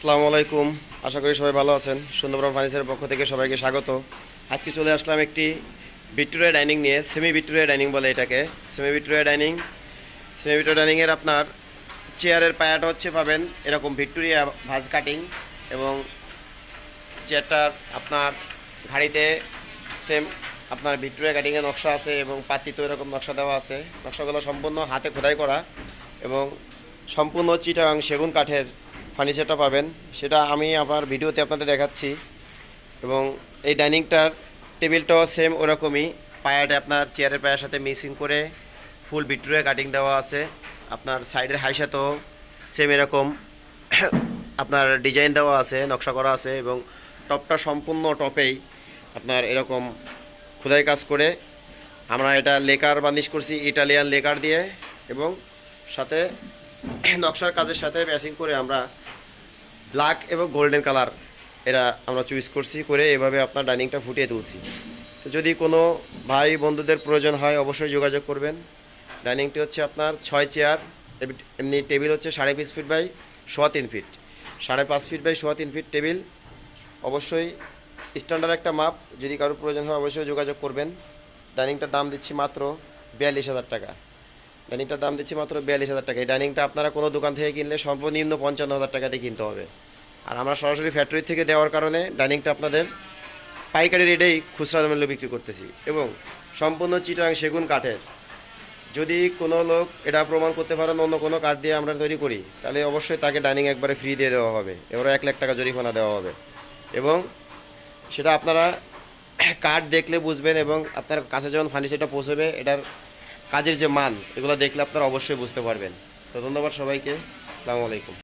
আসসালামু আলাইকুম। আশা করি সবাই ভালো আছেন। সুন্দরবন ফার্নিচারের পক্ষ থেকে সবাইকে স্বাগত। আজকে চলে আসলাম একটি ভিক্টোরিয়া ডাইনিং নিয়ে সেমি ভিক্টোরিয়া ডাইনিং বলে এটাকে। Semi Victoria dining. Semi Victoria ডাইনিংয়ের আপনার চেয়ারের পায়াটা হচ্ছে পাবেন এরকম ভিক্টোরিয়া ভাজ কাটিং এবং চেয়ারটার আপনার ঘাড়িতে সেম আপনার ভিক্টোরিয়া কাটিংয়ের নকশা আছে এবং পাতিতেও এরকম নকশা দেওয়া আছে। নকশাগুলো সম্পূর্ণ হাতে খোদাই করা এবং সম্পূর্ণ চিটাং সেগুন কাঠের ফার্নিচারটা পাবেন। সেটা আমি আমার ভিডিওতে আপনাদের দেখাচ্ছি। এবং এই ডাইনিংটার টেবিলটাও সেম ওরকমই। পায়াটা আপনার চেয়ারের পায়ের সাথে মিক্সিং করে ফুল ভিক্টোরিয়া কাটিং দেওয়া আছে। আপনার সাইডের হাইসাতেও সেম এরকম। আপনার ডিজাইন দেওয়া আছে, নকশা করা আছে এবং টপটা সম্পূর্ণ টপেই আপনার এরকম খোদাই কাজ করে। আমরা এটা লেকার বার্নিশ করছি ইটালিয়ান লেকার দিয়ে এবং সাথে নকশার কাজের সাথে ম্যাচিং করে আমরা ব্ল্যাক এবং গোল্ডেন কালার এরা আমরা চুইস করছি, করে এভাবে আপনার ডাইনিংটা ফুটিয়ে তুলছি। তো যদি কোনো ভাই বন্ধুদের প্রয়োজন হয়, অবশ্যই যোগাযোগ করবেন। ডাইনিংটি হচ্ছে আপনার ছয় চেয়ার এমনি- টেবিল হচ্ছে সাড়ে পাঁচ ফিট বাই সোয়া তিন ফিট সাড়ে পাঁচ ফিট বাই সোয়া তিন ফিট টেবিল। অবশ্যই স্ট্যান্ডার্ড একটা মাপ, যদি কারোর প্রয়োজন হয়, অবশ্যই যোগাযোগ করবেন। ডাইনিংটার দাম দিচ্ছি মাত্র বিয়াল্লিশ হাজার টাকা। ডাইনিংটার দাম দিচ্ছি মাত্র বিয়াল্লিশ হাজার টাকা। এই ডাইনিংটা আপনারা কোনো দোকান থেকে কিনলে সর্বনিম্ন পঞ্চান্ন হাজার টাকা দিয়ে কিনতে হবে। আর আমরা সরাসরি ফ্যাক্টরি থেকে দেওয়ার কারণে ডাইনিংটা আপনাদের পাইকারি রেটেই খুচরা মূল্য বিক্রি করতেছি এবং সম্পূর্ণ চিটাং সেগুন কাঠের। যদি কোনো লোক এটা প্রমাণ করতে পারেন অন্য কোনো কাঠ দিয়ে আমরা তৈরি করি, তাহলে অবশ্যই তাকে ডাইনিং একবারে ফ্রি দিয়ে দেওয়া হবে। এবারে এক লাখ টাকা জরিমানা দেওয়া হবে। এবং সেটা আপনারা কাঠ দেখলে বুঝবেন এবং আপনার কাছে যখন ফার্নিচারটা পৌঁছবে, এটার কাজের যে মান, এগুলো দেখলে আপনারা অবশ্যই বুঝতে পারবেন। তো ধন্যবাদ সবাইকে। আসসালামু আলাইকুম।